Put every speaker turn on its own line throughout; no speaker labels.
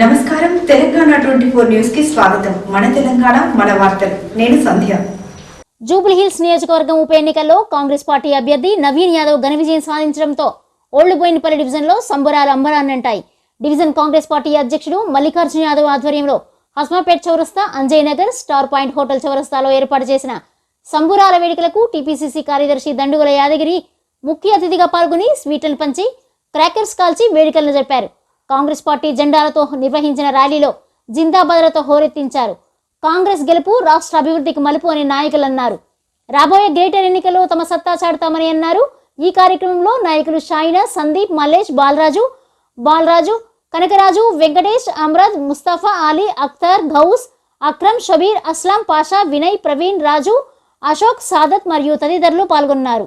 నమస్కారం. Telangana twenty four న్యూస్కి స్వాగతం. మన తెలంగాణ మన వార్తలు. నేను సంధ్య.
జూబ్లీహిల్స్ నియోజకవర్గం ఉప ఎన్నికల్లో కాంగ్రెస్ పార్టీ అభ్యర్థి నవీన్ యాదవ్ ఘన విజయం సాధించడంతో ఓల్డ్ బోయినపల్లి డివిజన్లో సంబరాలు అంబరాన్నంటాయి. డివిజన్ కాంగ్రెస్ పార్టీ అధ్యక్షుడు మల్లికార్జున యాదవ్ ఆధ్వర్యంలో హస్మాపేట్ చౌరస్తా Anjay Nagar star point hotel చౌరస్తాలో ఏర్పాటు చేసిన సంబురాల వేడుకలకు టీపీసీసీ కార్యదర్శి దండుగల యాదగిరి ముఖ్య అతిథిగా పాల్గొని స్వీట్లను పంచి క్రాకర్స్ కాల్చి వేడుకలను జరిపారు. కాంగ్రెస్ పార్టీ జెండాలతో నిర్వహించిన ర్యాలీలో జిందాబాద్లతో హోరెత్తించారు. కాంగ్రెస్ గెలుపు రాష్ట్ర అభివృద్ధికి మలుపు అని నాయకులు అన్నారు రాబోయే గ్రేటర్ ఎన్నికల్లో తమ సత్తా చాటుతామని అన్నారు. ఈ కార్యక్రమంలో నాయకులు షాయినా సందీప్ మల్లేష్ బాలరాజు బాలరాజు కనకరాజు వెంకటేష్ అమ్రద్ ముస్తఫా అలీ అఖ్తర్ గౌస్ అక్రమ్ షబీర్ అస్లాం పాషా వినయ్ ప్రవీణ్ రాజు అశోక్ సాదత్ మరియు తదితరులు పాల్గొన్నారు.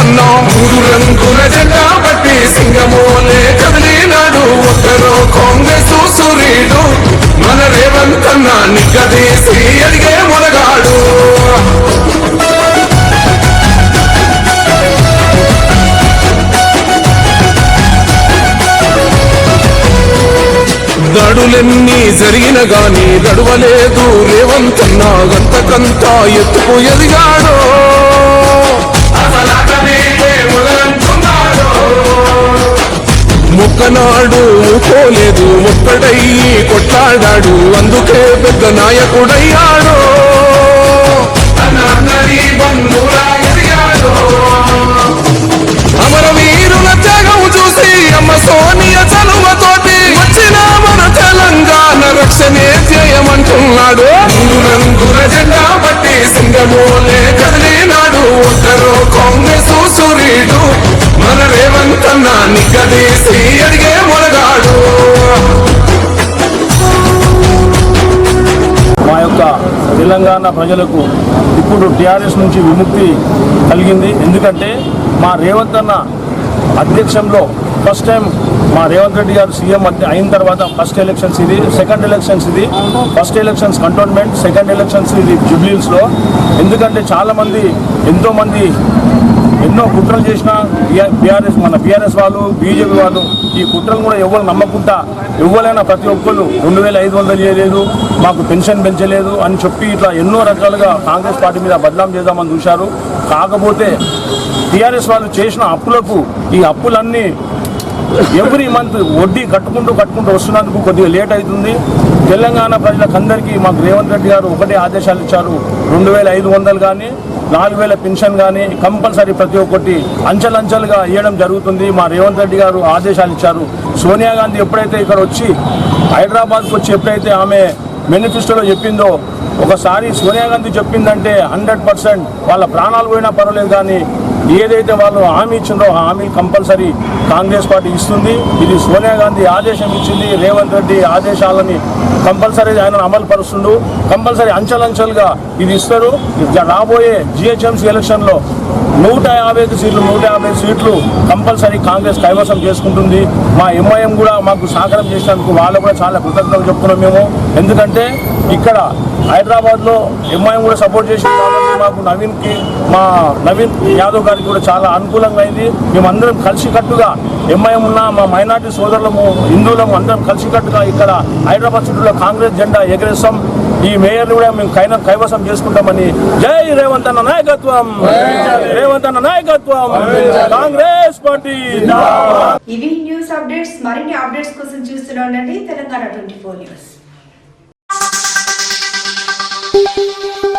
అన్న. మూడు రంగుల జెండా బట్టి సింగమోలే కదిలినాడు. ఒక్కరో కాంగ్రెస్ సూర్యుడు మన రేవంత్ అన్న నిగ్గదీసి అడిగే మొనగాడు దడులెన్ని జరిగిన గాని దడువలేదు రేవంతన్న గంతకంతా ఎత్తుకు ఎదిగాడు. మొక్కనాడు పోలేదు ఒక్కడయ్యి కొట్లాడాడు. అందుకే పెద్ద నాయకుడయ్యాడు. అమరవీరుల త్యాగం చూసి అమ్మ సోనియ చలువతోటి వచ్చిన మన తెలంగాణ రక్షణే చేయమంటున్నాడు రంగుల జెండా బట్టి సింగమోలే నిగ్గదీసి అడిగే మొనగాడు
మా యొక్క తెలంగాణ ప్రజలకు ఇప్పుడు టీఆర్ఎస్ నుంచి విముక్తి కలిగింది. ఎందుకంటే మా రేవంత్ అన్న అధ్యక్షంలో ఫస్ట్ టైం మా రేవంత్ రెడ్డి గారు సీఎం అయిన తర్వాత ఫస్ట్ ఎలక్షన్స్ ఇది సెకండ్ ఎలక్షన్స్ ఇది. First elections cantonment second elections ఇది జూబ్లీస్లో. ఎందుకంటే చాలామంది ఎంతోమంది ఎన్నో కుట్రలు చేసిన బీఆర్ఎస్ మన బీఆర్ఎస్ వాళ్ళు బీజేపీ వాళ్ళు ఈ కుట్రలు కూడా ఎవరు నమ్మకుండా ఎవరైనా ప్రతి ఒక్కళ్ళు? రెండు వేల ఐదు వందలు చేయలేదు మాకు పెన్షన్ పెంచలేదు అని చెప్పి ఇట్లా ఎన్నో రకాలుగా కాంగ్రెస్ పార్టీ మీద బదలాం చేద్దామని చూశారు. కాకపోతే టీఆర్ఎస్ వాళ్ళు చేసిన అప్పులకు ఈ అప్పులన్నీ ఎవ్రీ మంత్ వడ్డీ కట్టుకుంటూ కట్టుకుంటూ వస్తున్నందుకు కొద్దిగా లేట్ అవుతుంది. తెలంగాణ ప్రజలకు అందరికీ మాకు రేవంత్ రెడ్డి గారు ఒకటే ఆదేశాలు ఇచ్చారు. రెండు వేల ఐదు వందలు కానీ నాలుగు వేల పెన్షన్ కానీ కంపల్సరీ ప్రతి ఒక్కటి అంచెలంచెలుగా ఇవ్వడం జరుగుతుంది. మా రేవంత్ రెడ్డి గారు ఆదేశాలు ఇచ్చారు. సోనియా గాంధీ ఎప్పుడైతే ఇక్కడ వచ్చి హైదరాబాద్కి వచ్చి ఎప్పుడైతే ఆమె మేనిఫెస్టోలో చెప్పిందో ఒకసారి సోనియా గాంధీ చెప్పిందంటే హండ్రెడ్ పర్సెంట్ వాళ్ళ ప్రాణాలు పోయినా పర్వాలేదు కానీ ఏదైతే వాళ్ళు హామీ ఇచ్చిందో ఆ హామీ కంపల్సరీ కాంగ్రెస్ పార్టీ ఇస్తుంది. ఇది సోనియా గాంధీ ఆదేశం ఇచ్చింది రేవంత్ రెడ్డి ఆదేశాలని కంపల్సరీ ఆయన అమలు పరుస్తుండు కంపల్సరీ అంచెలంచెలుగా ఇది ఇస్తారు. రాబోయే జిహెచ్ఎంసీ ఎలక్షన్లో నూట యాభై ఐదు సీట్లు నూట యాభై సీట్లు కంపల్సరీ కాంగ్రెస్ కైవసం చేసుకుంటుంది. మా ఎంఐఎం కూడా మాకు సహకారం చేసినందుకు వాళ్ళు కూడా చాలా కృతజ్ఞతలు చెప్తున్నాం మేము. ఎందుకంటే ఇక్కడ హైదరాబాద్లో ఎంఐఎం కూడా సపోర్ట్ చేసింది కాబట్టి మాకు నవీన్కి మా నవీన్ యాదవ్ గారికి కూడా చాలా అనుకూలంగా అయింది. మేమందరం కలిసికట్టుగా ఎంఐఎం ఉన్న మా మైనార్టీ సోదరులము హిందువులము అందరం కలిసికట్టుగా ఇక్కడ హైదరాబాద్ చుట్టూలో కాంగ్రెస్ జెండా ఎగరేస్తాం. ఈ మేయర్ని కూడా మేము కైన కైవసం చేసుకుంటామని జై రేవంత్ అన్న నాయకత్వం. రేవంత్ అన్న నాయకత్వం. కాంగ్రెస్ పార్టీ
ఇవి న్యూస్ అప్డేట్స్ మరిన్ని అప్డేట్స్ కోసం చూస్తూనే ఉండండి. Telangana twenty four news.
Thank you.